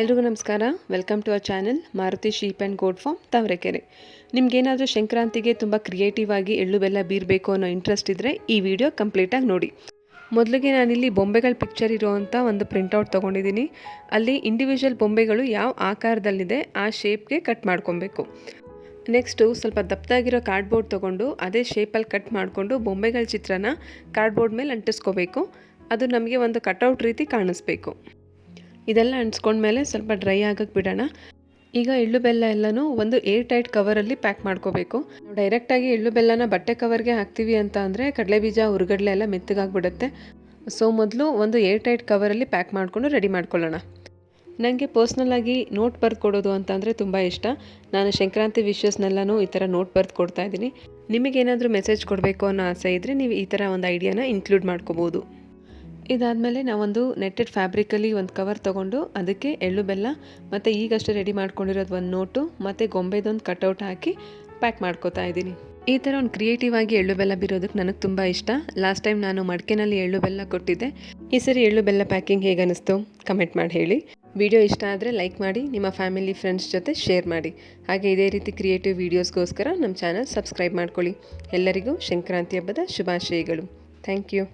ಎಲ್ರಿಗೂ ನಮಸ್ಕಾರ. Welcome to our channel Maruti sheep and goat farm Tavarekere ನಿಮಗೇನಾದರೂ ಸಂಕ್ರಾಂತಿಗೆ ತುಂಬ ಕ್ರಿಯೇಟಿವ್ ಆಗಿ ಎಳ್ಳು ಬೆಲ್ಲ ಬೀರಬೇಕು ಅನ್ನೋ ಇಂಟ್ರೆಸ್ಟ್ ಇದ್ದರೆ ಈ ವಿಡಿಯೋ ಕಂಪ್ಲೀಟಾಗಿ ನೋಡಿ. ಮೊದಲಿಗೆ ನಾನಿಲ್ಲಿ ಬೊಂಬೆಗಳ ಪಿಕ್ಚರ್ ಇರೋವಂಥ ಒಂದು ಪ್ರಿಂಟೌಟ್ ತೊಗೊಂಡಿದ್ದೀನಿ ಅಲ್ಲಿ ಇಂಡಿವಿಜುವಲ್ ಬೊಂಬೆಗಳು ಯಾವ ಆಕಾರದಲ್ಲಿದೆ ಆ ಶೇಪ್ಗೆ ಕಟ್ ಮಾಡ್ಕೊಬೇಕು. ನೆಕ್ಸ್ಟು ಸ್ವಲ್ಪ ದಪ್ಪದಾಗಿರೋ ಕಾರ್ಡ್ಬೋರ್ಡ್ ತೊಗೊಂಡು ಅದೇ ಶೇಪಲ್ಲಿ ಕಟ್ ಮಾಡಿಕೊಂಡು ಬೊಂಬೆಗಳ ಚಿತ್ರನ ಕಾರ್ಡ್ಬೋರ್ಡ್ ಮೇಲೆ ಅಂಟಿಸ್ಕೋಬೇಕು. ಅದು ನಮಗೆ ಒಂದು ಕಟೌಟ್ ರೀತಿ ಕಾಣಿಸ್ಬೇಕು. ಇದೆಲ್ಲ ಅಂಟಿಸ್ಕೊಂಡ್ಮೇಲೆ ಸ್ವಲ್ಪ ಡ್ರೈ ಆಗಕ್ಕೆ ಬಿಡೋಣ. ಈಗ ಎಳ್ಳು ಬೆಲ್ಲ ಎಲ್ಲನೂ ಒಂದು ಏರ್ ಟೈಟ್ ಕವರಲ್ಲಿ ಪ್ಯಾಕ್ ಮಾಡ್ಕೋಬೇಕು. ನಾವು ಡೈರೆಕ್ಟಾಗಿ ಎಳ್ಳು ಬೆಲ್ಲನ ಬಟ್ಟೆ ಕವರ್ಗೆ ಹಾಕ್ತೀವಿ ಅಂತ ಅಂದರೆ ಕಡಲೆ ಬೀಜ ಹುರುಗಡ್ಲೆ ಎಲ್ಲ ಮೆತ್ತಗಾಗ್ಬಿಡುತ್ತೆ. ಸೊ ಮೊದಲು ಒಂದು ಏರ್ ಟೈಟ್ ಕವರಲ್ಲಿ ಪ್ಯಾಕ್ ಮಾಡಿಕೊಂಡು ರೆಡಿ ಮಾಡ್ಕೊಳ್ಳೋಣ. ನನಗೆ ಪರ್ಸ್ನಲಾಗಿ ನೋಟ್ ಬರೆದು ಕೊಡೋದು ಅಂತ ಅಂದರೆ ತುಂಬ ಇಷ್ಟ. ನಾನು ಸಂಕ್ರಾಂತಿ ವಿಷಸ್ನೆಲ್ಲನೂ ಈ ಥರ ನೋಟ್ ಬರೆದು ಕೊಡ್ತಾ ಇದ್ದೀನಿ. ನಿಮಗೇನಾದರೂ ಮೆಸೇಜ್ ಕೊಡಬೇಕು ಅನ್ನೋ ಆಸೆ ಇದ್ದರೆ ನೀವು ಈ ಥರ ಒಂದು ಐಡಿಯಾನ ಇನ್ಕ್ಲೂಡ್ ಮಾಡ್ಕೋಬೋದು. ಇದಾದಮೇಲೆ ನಾವೊಂದು ನೆಟ್ಟೆಡ್ ಫ್ಯಾಬ್ರಿಕಲ್ಲಿ ಒಂದು ಕವರ್ ತೊಗೊಂಡು ಅದಕ್ಕೆ ಎಳ್ಳು ಬೆಲ್ಲ, ಮತ್ತು ಈಗಷ್ಟೇ ರೆಡಿ ಮಾಡ್ಕೊಂಡಿರೋದು ಒಂದು ನೋಟು, ಮತ್ತು ಗೊಂಬೆದೊಂದು ಕಟೌಟ್ ಹಾಕಿ ಪ್ಯಾಕ್ ಮಾಡ್ಕೋತಾ ಇದ್ದೀನಿ. ಈ ಥರ ಒಂದು ಕ್ರಿಯೇಟಿವ್ ಆಗಿ ಎಳ್ಳು ಬೆಲ್ಲ ಬಿರೋದಕ್ಕೆ ನನಗೆ ತುಂಬ ಇಷ್ಟ. ಲಾಸ್ಟ್ ಟೈಮ್ ನಾನು ಮಡಿಕೆನಲ್ಲಿ ಎಳ್ಳು ಬೆಲ್ಲ ಕೊಟ್ಟಿದ್ದೆ. ಈ ಸರಿ ಎಳ್ಳು ಬೆಲ್ಲ ಪ್ಯಾಕಿಂಗ್ ಹೇಗೆ ಅನ್ನಿಸ್ತು ಕಮೆಂಟ್ ಮಾಡಿ ಹೇಳಿ. ವಿಡಿಯೋ ಇಷ್ಟ ಆದರೆ ಲೈಕ್ ಮಾಡಿ, ನಿಮ್ಮ ಫ್ಯಾಮಿಲಿ, ಫ್ರೆಂಡ್ಸ್ ಜೊತೆ ಶೇರ್ ಮಾಡಿ. ಹಾಗೆ ಇದೇ ರೀತಿ ಕ್ರಿಯೇಟಿವ್ ವೀಡಿಯೋಸ್ಗೋಸ್ಕರ ನಮ್ಮ ಚಾನಲ್ ಸಬ್ಸ್ಕ್ರೈಬ್ ಮಾಡ್ಕೊಳ್ಳಿ. ಎಲ್ಲರಿಗೂ ಸಂಕ್ರಾಂತಿ ಹಬ್ಬದ ಶುಭಾಶಯಗಳು. Thank you.